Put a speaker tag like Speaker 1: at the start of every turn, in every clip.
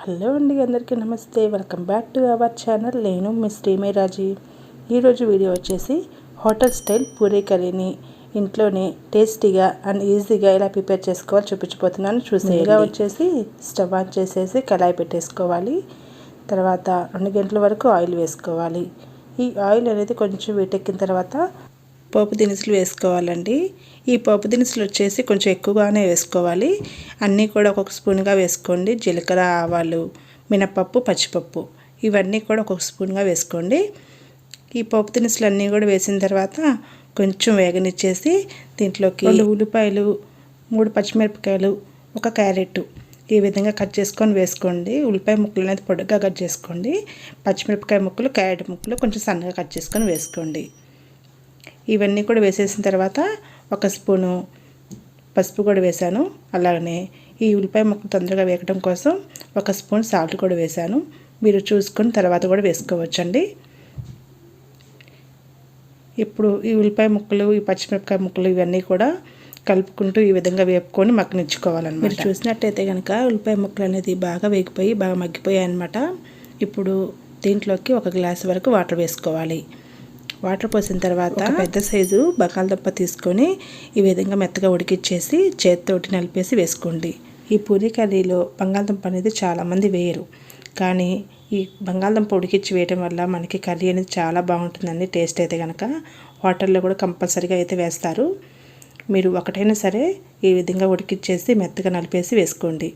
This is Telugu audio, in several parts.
Speaker 1: హలో అండి అందరికీ నమస్తే. Welcome back to our channel. నేను మీ శ్రీమయరాజీ. ఈరోజు వీడియో వచ్చేసి హోటల్ స్టైల్ పూరీ కర్రీని ఇంట్లోనే టేస్టీగా అండ్ ఈజీగా ఎలా ప్రిపేర్ చేసుకోవాలో చూపించిపోతున్నాను చూసేగా వచ్చేసి స్టవ్ ఆన్ చేసేసి కళాయి పెట్టేసుకోవాలి. తర్వాత రెండు గంటల వరకు ఆయిల్ వేసుకోవాలి. ఈ ఆయిల్ అనేది కొంచెం వీటెక్కిన తర్వాత పోపు దినుసులు వేసుకోవాలండి. ఈ పోపు దినుసులు వచ్చేసి కొంచెం ఎక్కువగానే వేసుకోవాలి. అన్నీ కూడా ఒక్కొక్క స్పూన్గా వేసుకోండి. జీలకర్ర ఆవాలు మినపప్పు పచ్చిపప్పు ఇవన్నీ కూడా ఒక్కొక్క స్పూన్గా వేసుకోండి. ఈ పోపు దినుసులు అన్నీ కూడా వేసిన తర్వాత కొంచెం వేగనిచ్చేసి దీంట్లోకి రెండు ఉల్లిపాయలు మూడు పచ్చిమిరపకాయలు ఒక క్యారెట్ ఈ విధంగా కట్ చేసుకొని వేసుకోండి. ఉల్లిపాయ ముక్కలు అనేది పొడుగ్గా కట్ చేసుకోండి. పచ్చిమిరపకాయ ముక్కలు క్యారెట్ ముక్కలు కొంచెం సన్నగా కట్ చేసుకొని వేసుకోండి. ఇవన్నీ కూడా వేసేసిన తర్వాత ఒక స్పూను పసుపు కూడా వేశాను. అలాగనే ఈ ఉల్లిపాయ ముక్కలు తొందరగా వేగడం కోసం ఒక స్పూన్ సాల్ట్ కూడా వేశాను. మీరు చూసుకొని తర్వాత కూడా వేసుకోవచ్చండి. ఇప్పుడు ఈ ఉల్లిపాయ ముక్కలు ఈ పచ్చిమిరపకాయ ముక్కలు ఇవన్నీ కూడా కలుపుకుంటూ ఈ విధంగా వేపుకొని మగ్గనిచ్చుకోవాలన్నమాట. మీరు చూసినట్టయితే కనుక ఉల్లిపాయ ముక్కలు అనేది బాగా వేగిపోయి బాగా మగ్గిపోయాయి అనమాట ఇప్పుడు దీంట్లోకి ఒక గ్లాస్ వరకు వాటర్ వేసుకోవాలి. వాటర్ పోసిన తర్వాత పెద్ద సైజు బంగాళదుంప తీసుకొని ఈ విధంగా మెత్తగా ఉడికిచ్చేసి చేతితోటి నలిపేసి వేసుకోండి. ఈ పూరి కర్రీలో బంగాళదుంప అనేది చాలామంది వేయరు. కానీ ఈ బంగాళదుంప ఉడికిచ్చి వేయడం వల్ల మనకి కర్రీ అనేది చాలా బాగుంటుందండి టేస్ట్ అయితే కనుక హోటల్లో కూడా కంపల్సరీగా అయితే వేస్తారు. మీరు ఒకటైనా సరే ఈ విధంగా ఉడికిచ్చేసి మెత్తగా నలిపేసి వేసుకోండి.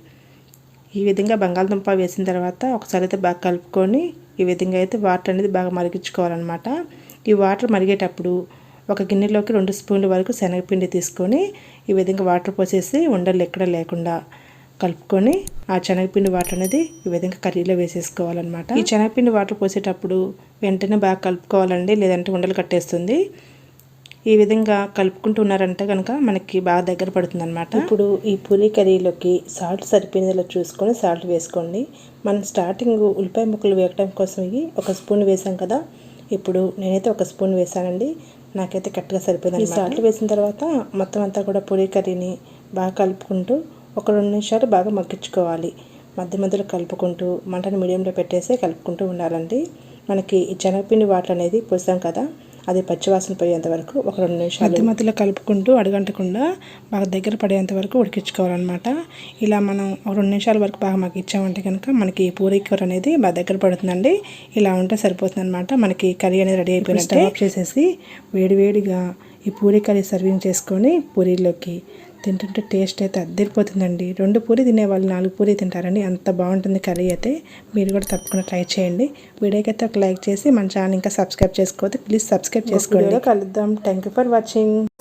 Speaker 1: ఈ విధంగా బంగాళదుంప వేసిన తర్వాత ఒకసారి అయితే బాగా కలుపుకొని ఈ విధంగా అయితే వాటర్ అనేది బాగా మరిగించుకోవాలన్నమాట. ఈ వాటర్ మరిగేటప్పుడు ఒక గిన్నెలోకి రెండు స్పూన్ల వరకు శనగపిండి తీసుకొని ఈ విధంగా వాటర్ పోసేసి ఉండలు ఎక్కడ లేకుండా కలుపుకొని ఆ శనగపిండి వాటర్ అనేది ఈ విధంగా కర్రీలో వేసేసుకోవాలన్నమాట. ఈ శనగపిండి వాటర్ పోసేటప్పుడు వెంటనే బాగా కలుపుకోవాలండి లేదంటే ఉండలు కట్టేస్తుంది. ఈ విధంగా కలుపుకుంటున్నారంటే కనుక మనకి బాగా దగ్గర పడుతుంది అనమాట ఇప్పుడు ఈ పూరి కర్రీలోకి సాల్ట్ సరిపోయిందిలా చూసుకొని సాల్ట్ వేసుకోండి. మనం స్టార్టింగ్ ఉల్లిపాయ ముక్కలు వేయడం కోసం ఒక స్పూన్ వేసాం కదా ఇప్పుడు నేనైతే ఒక స్పూన్ వేసానండి నాకైతే కరెక్ట్గా సరిపోయింది సాల్ట్ వేసిన తర్వాత మొత్తం అంతా కూడా పొడి కర్రీని బాగా కలుపుకుంటూ ఒక రెండు నిమిషాలు బాగా మగ్గించుకోవాలి. మధ్య మధ్యలో కలుపుకుంటూ మంటను మీడియంలో పెట్టేసి కలుపుకుంటూ ఉండాలండి. మనకి ఈ శనగపిండి వాటర్ అనేది పోసాం కదా అది పచ్చివాసన పోయేంత వరకు ఒక రెండు నిమిషాలు మధ్య మధ్యలో కలుపుకుంటూ అడగంటకుండా బాగా దగ్గర పడేంత వరకు ఉడికించుకోవాలన్నమాట. ఇలా మనం ఒక రెండు నిమిషాల వరకు బాగా మాకు ఇచ్చామంటే కనుక మనకి పూరీ కూర అనేది బాగా దగ్గర పడుతుందండి. ఇలా ఉంటే సరిపోతుంది అనమాట మనకి కర్రీ అనేది రెడీ అయిపోయినట్టు ఆఫ్ చేసేసి వేడివేడిగా ఈ పూరీ కర్రీ సర్వింగ్ చేసుకొని పూరీలోకి తింటుంటే టేస్ట్ అయితే అద్దరిపోతుందండి. రెండు పూరి తినేవాళ్ళు నాలుగు పూరి తింటారండి అంత బాగుంటుంది కర్రీ అయితే. మీరు కూడా తప్పకుండా ట్రై చేయండి. వీడియోకి అయితే ఒక లైక్ చేసి మన ఛానల్ ఇంకా సబ్స్క్రైబ్ చేసుకోవద్దు. ప్లీజ్ సబ్స్క్రైబ్ చేసుకోండి. కలుద్దాం. Thank you for watching